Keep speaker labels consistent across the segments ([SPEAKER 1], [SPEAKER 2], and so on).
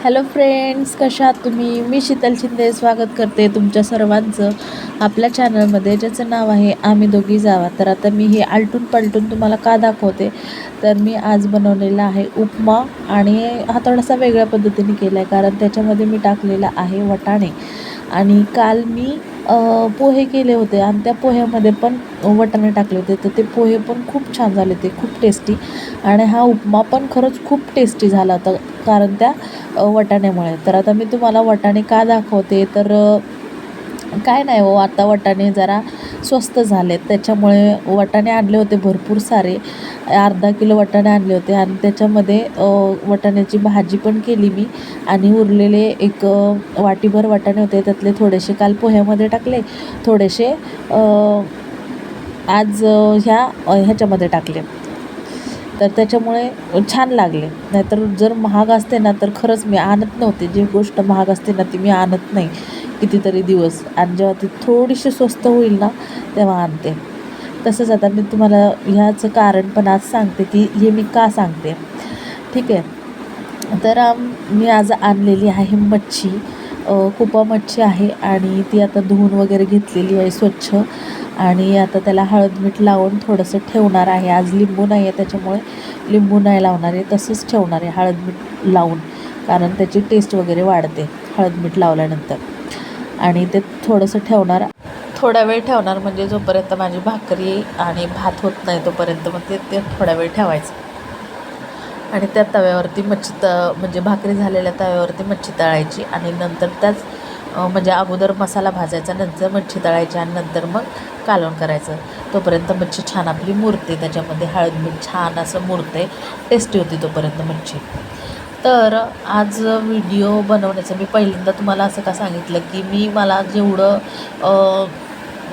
[SPEAKER 1] Hello friends कशा आहात तुम्ही? मी शीतल शिंदे. स्वागत करते तुमच्या सर्वांचं आपल्या चॅनलमध्ये ज्याचं नाव आहे आम्ही दोघी जावा. तर आता मी हे आलटून पलटून तुम्हाला का दाखवते? तर मी आज बनवलेला आहे उपमा आणि हा थोडासा वेगळ्या पद्धतीने केला आहे कारण त्याच्यामध्ये मी टाकलेला आहे वटाणे. आणि काल मी पोहे केले होते आणि त्या पोह्यामध्ये पण वटाणे टाकले होते. तर ते पोहे पण खूप छान झाले ते खूप टेस्टी आणि हा उपमा पण खरंच खूप टेस्टी झाला होता कारण त्या वटाण्यामुळे. तर आता मी तुम्हाला वटाणे का दाखवते? तर काय नाही हो आता वाटाणे जरा स्वस्त झालेत. त्याच्यामुळे वाटाणे आणले होते भरपूर सारे. अर्धा किलो वटाणे आणले होते आणि त्याच्यामध्ये वाटाण्याची भाजी पण केली मी. आणि उरलेले एक वाटीभर वाटाणे होते. त्यातले थोडेसे काल पोह्यामध्ये टाकले. थोडेसे आज ह्या ह्याच्यामध्ये टाकले. तर त्याच्यामुळे छान लागले. नाहीतर जर महाग असते ना तर खरंच मी आणत नव्हते. जी गोष्ट महाग असते ना ती मी आणत नाही. कितीतरी दिवस. आणि जेव्हा ती थोडीशी स्वस्त होईल ना तेव्हा आणते. तसंच आता मी तुम्हाला ह्याचं कारण पण आज सांगते की हे मी का सांगते. ठीक आहे. तर मी आज आणलेली आहे मच्छी. कुपा मच्छी आहे आणि ती आता धुवून वगैरे घेतलेली आहे स्वच्छ. आणि आता त्याला हळद मीठ लावून थोडंसं ठेवणार आहे. आज लिंबू नाही आहे त्याच्यामुळे लिंबू नाही लावणार आहे. तसंच ठेवणार आहे हळद मीठ लावून. कारण त्याची टेस्ट वगैरे वाढते हळद मीठ लावल्यानंतर. आणि ते थोडंसं ठेवणार. थोडा वेळ ठेवणार म्हणजे जोपर्यंत माझी भाकरी आणि भात होत नाही तोपर्यंत मग ते ते थोडा वेळ ठेवायचं. आणि त्या तव्यावरती मच्छी त म्हणजे भाकरी झालेल्या तव्यावरती मच्छी तळायची आणि नंतर त्याच म्हणजे अगोदर मसाला भाजायचा नंतर मच्छी तळायची आणि नंतर मग कालवण करायचं. तोपर्यंत मच्छी छान आपली मुरते त्याच्यामध्ये हळद मीठ छान असं मुरते टेस्टी होती तोपर्यंत मच्छी. तर आज व्हिडिओ बनवण्याचं मी पहिल्यांदा तुम्हाला असं का सांगितलं की मी मला जेवढं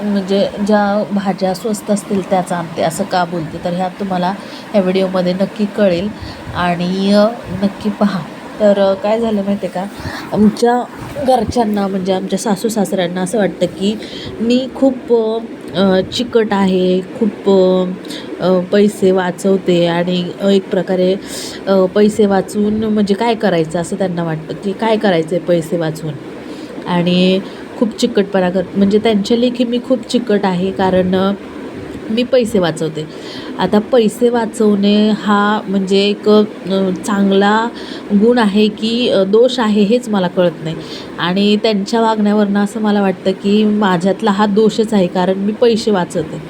[SPEAKER 1] म्हणजे ज्या भाज्या स्वस्त असतील त्याच आणते असं का बोलते? तर ह्यात तुम्हाला ह्या व्हिडिओमध्ये नक्की कळेल. आणि नक्की पहा. तर काय झालं माहिती आहे का? आमच्या घरच्यांना म्हणजे आमच्या सासू सासऱ्यांना असं वाटतं की मी खूप चिकट आहे खूप पैसे वाचवते आणि एक प्रकारे पैसे वाचवून म्हणजे काय करायचं असं त्यांना वाटतं की काय करायचं आहे पैसे वाचवून आणि खूप चिकटपणा कर म्हणजे त्यांच्या लेखी मी खूप चिकट आहे कारण मी पैसे वाचवते. आता पैसे वाचवणे हा म्हणजे एक चांगला गुण आहे की दोष आहे हेच मला कळत नाही. आणि त्यांच्या वागण्यावरनं असं मला वाटतं की माझ्यातला हा दोषच आहे कारण मी पैसे वाचवते.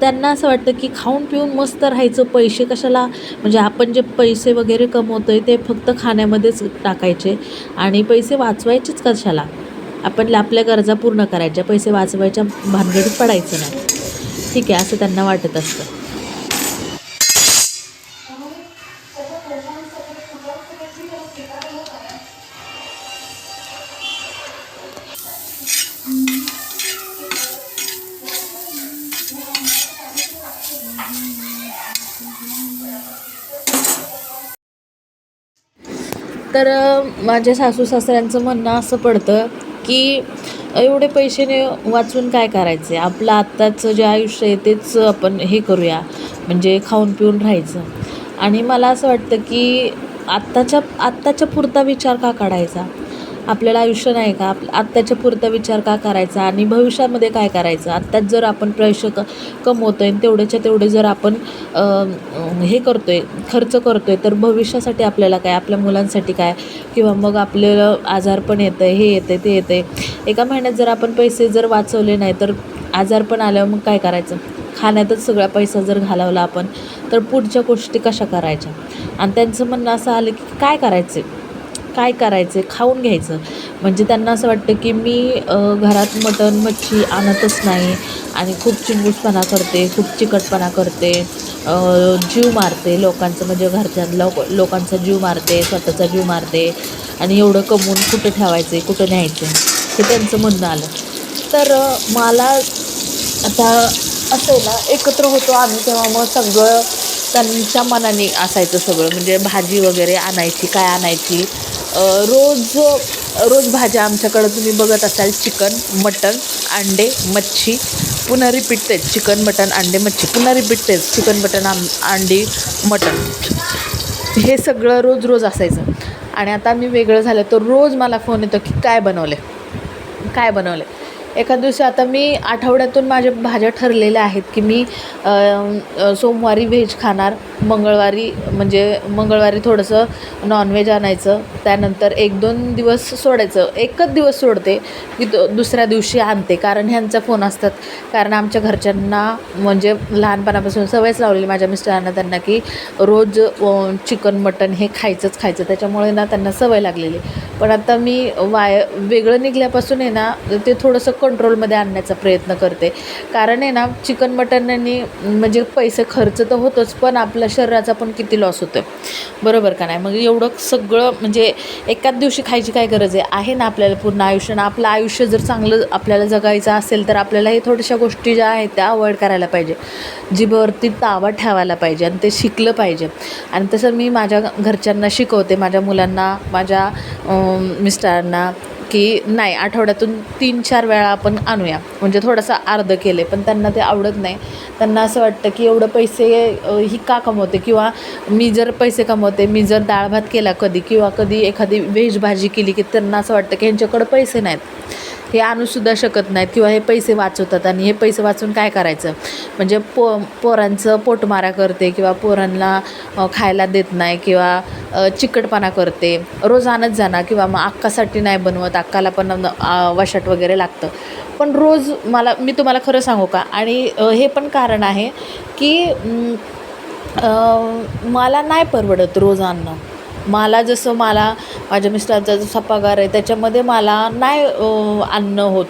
[SPEAKER 1] त्यांना असं वाटतं की खाऊन पिऊन मस्त राहायचं पैसे कशाला? म्हणजे आपण जे पैसे वगैरे कमवतो आहे ते फक्त खाण्यामध्येच टाकायचे आणि पैसे वाचवायचेच कशाला? आपण आपल्या गरजा पूर्ण करायच्या पैसे वाचवायच्या भानगडीत पडायचं नाही. ठीक आहे असं त्यांना वाटत असतं. तर माझ्या सासू सासऱ्यांचं म्हणणं असं पडतं की एवढे पैसे वाचून काय करायचे? आपलं आत्ताचं जे आयुष्य आहे तेच आपण हे करूया. म्हणजे खाऊन पिऊन राहायचं. आणि मला असं वाटतं की आत्ताच्या आत्ताच्या पुरता विचार का काढायचा? आपल्याला आयुष्य नाही का? आप आत्ताच्या पुरता विचार का करायचा? आणि भविष्यामध्ये काय करायचं? आत्ताच जर आपण पैसे क कमवतो आहे तेवढ्याच्या तेवढे जर आपण हे करतो आहे खर्च करतो आहे तर भविष्यासाठी आपल्याला काय? आपल्या मुलांसाठी काय? किंवा मग आपल्याला आजारपण येतं आहे हे येतं आहे ते येतं आहे एका महिन्यात जर आपण पैसे जर वाचवले नाही तर आजार पण आल्यावर मग काय करायचं? खाण्यातच सगळा पैसा जर घालवला आपण तर पुढच्या गोष्टी कशा करायच्या? आणि त्यांचं म्हणणं असं आलं की काय करायचं? काय करायचं खाऊन घ्यायचं. म्हणजे त्यांना असं वाटतं की मी घरात मटण मच्छी आणतच नाही आणि खूप चिंगूसपणा करते खूप चिकटपणा करते. जीव मारते लोकांचं म्हणजे घरच्या लोक लोकांचा जीव मारते स्वतःचा जीव मारते आणि एवढं कमवून कुठं ठेवायचं कुठं न्यायचे हे त्यांचं म्हणणं आलं. तर मला आता असं आहे ना एकत्र होतो आम्ही तेव्हा मग सगळं त्यांच्या मनाने असायचं सगळं. म्हणजे भाजी वगैरे आणायची काय आणायची रोज रोज भाज्या आमच्याकडं तुम्ही बघत असाल चिकन मटन अंडे मच्छी. पुन्हा रिपीट तेच चिकन मटन अंडे मच्छी. पुन्हा रिपीट तेच चिकन मटन आम अंडी मटन. हे सगळं रोज रोज असायचं. आणि आता मी वेगळं झालं तर रोज मला फोन येतो की काय बनवले काय बनवले एका दिवशी आता मी आठवड्यातून माझ्या भाज्या ठरलेल्या आहेत की मी सोमवारी व्हेज खाणार. मंगळवारी म्हणजे मंगळवारी थोडंसं नॉनव्हेज आणायचं. त्यानंतर एक दोन दिवस सोडायचं. एकच दिवस सोडते की दुसऱ्या दिवशी आणते. कारण ह्यांचा फोन असतात. कारण आमच्या घरच्यांना म्हणजे लहानपणापासून सवयच लावलेली माझ्या मिस्टरांना त्यांना की रोज चिकन मटन हे खायचंच खायचं. त्याच्यामुळे ना त्यांना सवय लागलेली. पण आता मी वाय वेगळं निघल्यापासून आहे ना ते थोडंसं कंट्रोलमध्ये आणण्याचा प्रयत्न करते. कारण आहे ना चिकन मटननी म्हणजे पैसे खर्च तर होतोच पण आपलं शरीराचा पण किती लॉस होतो बरोबर का नाही? मग एवढं सगळं म्हणजे एकाच दिवशी खायची काय गरज आहे? आहे ना आपल्याला पूर्ण आयुष्य ना आपलं आयुष्य जर चांगलं आपल्याला जगायचं असेल तर आपल्याला हे थोड्याशा गोष्टी ज्या आहेत त्या अवॉइड करायला पाहिजे. जिभेवरती तावा ठेवायला पाहिजे आणि ते शिकलं पाहिजे. आणि तसं मी माझ्या घरच्यांना शिकवते माझ्या मुलांना माझ्या मिस्टरांना की नाही आठवड्यातून तीन चार वेळा आपण आणूया. म्हणजे थोडंसं अर्ध केले पण त्यांना ते आवडत नाही. त्यांना असं वाटतं की एवढं पैसे ही का कमवते? किंवा मी जर पैसे कमवते मी जर डाळ भात केला कधी किंवा कधी एखादी व्हेज भाजी केली की त्यांना असं वाटतं की ह्यांच्याकडं पैसे नाहीत. हे आणूसुद्धा शकत नाहीत किंवा हे पैसे वाचवतात आणि हे पैसे वाचून काय करायचं? म्हणजे पो पोरांचं पोटमारा करते किंवा पोरांना खायला देत नाही किंवा चिकटपणा करते. रोज आणत जाणार किंवा मग अक्कासाठी नाही बनवत अक्काला पण वशाट वगैरे लागतं. पण रोज मला मी तुम्हाला खरं सांगू का? आणि हे पण कारण आहे की मला नाही परवडत रोज आणणं. मला जसं मला माझ्या मिस्टरांचा जसा पगार आहे त्याच्यामध्ये मला नाही आणणं होत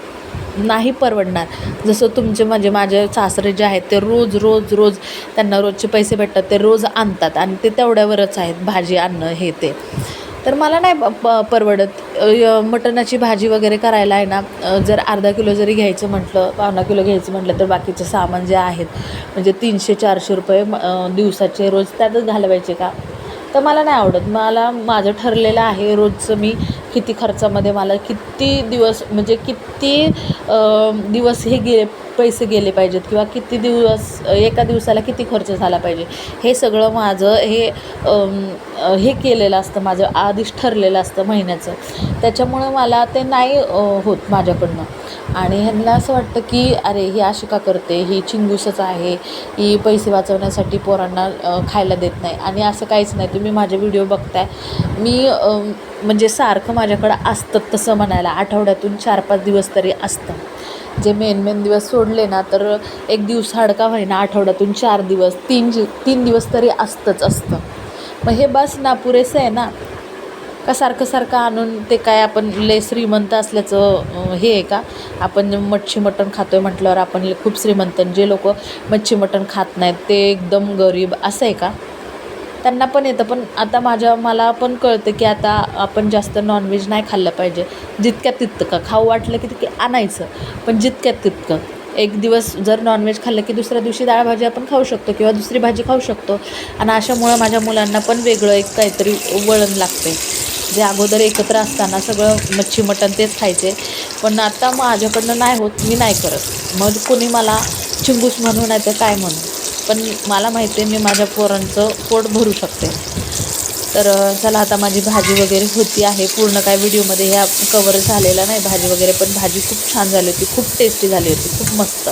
[SPEAKER 1] नाही परवडणार. जसं तुमचे म्हणजे माझे सासरे जे आहेत ते रोज रोज रोज त्यांना रोजचे पैसे भेटतात ते रोज आणतात आणि ते तेवढ्यावरच आहेत भाजी आणणं हे ते. तर मला नाही प- परवडत. य- मटणाची भाजी वगैरे करायला आहे ना जर अर्धा किलो जरी घ्यायचं म्हटलं पावणा किलो घ्यायचं म्हटलं तर बाकीचं सामान जे आहेत म्हणजे तीनशे चारशे रुपये दिवसाचे रोज त्यातच घालवायचे का? तर मला नाही आवडत. मला माझं ठरलेलं आहे रोजचं मी किती खर्चामध्ये मला किती दिवस म्हणजे किती दिवस हे गे पैसे गेले पाहिजेत किंवा किती दिवस एका दिवसाला किती खर्च झाला पाहिजे. हे सगळं माझं हे हे केलेलं असतं माझं आधीच ठरलेलं असतं महिन्याचं. त्याच्यामुळं मला ते नाही होत माझ्याकडनं. आणि ह्यांना असं वाटतं की अरे ही अशी का करते ही चिंगूसच आहे ही पैसे वाचवण्यासाठी पोरांना खायला देत नाही. आणि असं काहीच नाही. तुम्ही माझे व्हिडिओ बघताय. मी म्हणजे सारखं माझ्याकडं असतं तसं म्हणायला. आठवड्यातून चार पाच दिवस तरी असतं. जे मेन मेन दिवस सोडले ना तर एक दिवस हाडका व्हायना आठवड्यातून चार दिवस तीन जी तीन दिवस तरी असतंच असतं. मग हे बस ना पुरेसं आहे ना. का सारखं सारखं आणून ते काय आपण लय श्रीमंत असल्याचं हे आहे का? आपण मच्छी मटण खातो आहे म्हटल्यावर आपण खूप श्रीमंत आणि जे लोक मच्छी मटण खात नाहीत ते एकदम गरीब असं आहे का? त्यांना पण येतं पण आता माझ्या मला पण कळतं की आता आपण जास्त नॉनव्हेज नाही खाल्लं पाहिजे. जितक्यात तितकं. खाऊ वाटलं की तितके आणायचं पण जितक्यात तितकं. एक दिवस जर नॉनव्हेज खाल्लं की दुसऱ्या दिवशी डाळ भाजी आपण खाऊ शकतो किंवा दुसरी भाजी खाऊ शकतो. आणि अशामुळं माझ्या मुलांना पण वेगळं एक काहीतरी वळण लागते जे अगोदर एकत्र असताना सगळं मच्छी मटण तेच खायचे. पण आता माझ्याकडनं नाही होत मी नाही करत. मग कोणी मला चिंगूस म्हणू नाही तर काय म्हणू? पण मला माहिती आहे मी माझ्या पोरांचं पोट भरू शकते. तर चला आता माझी भाजी वगैरे होती आहे. पूर्ण काय व्हिडिओमध्ये ह्या कवर झालेला नाही भाजी वगैरे पण भाजी खूप छान झाली होती. खूप टेस्टी झाली होती. खूप मस्त.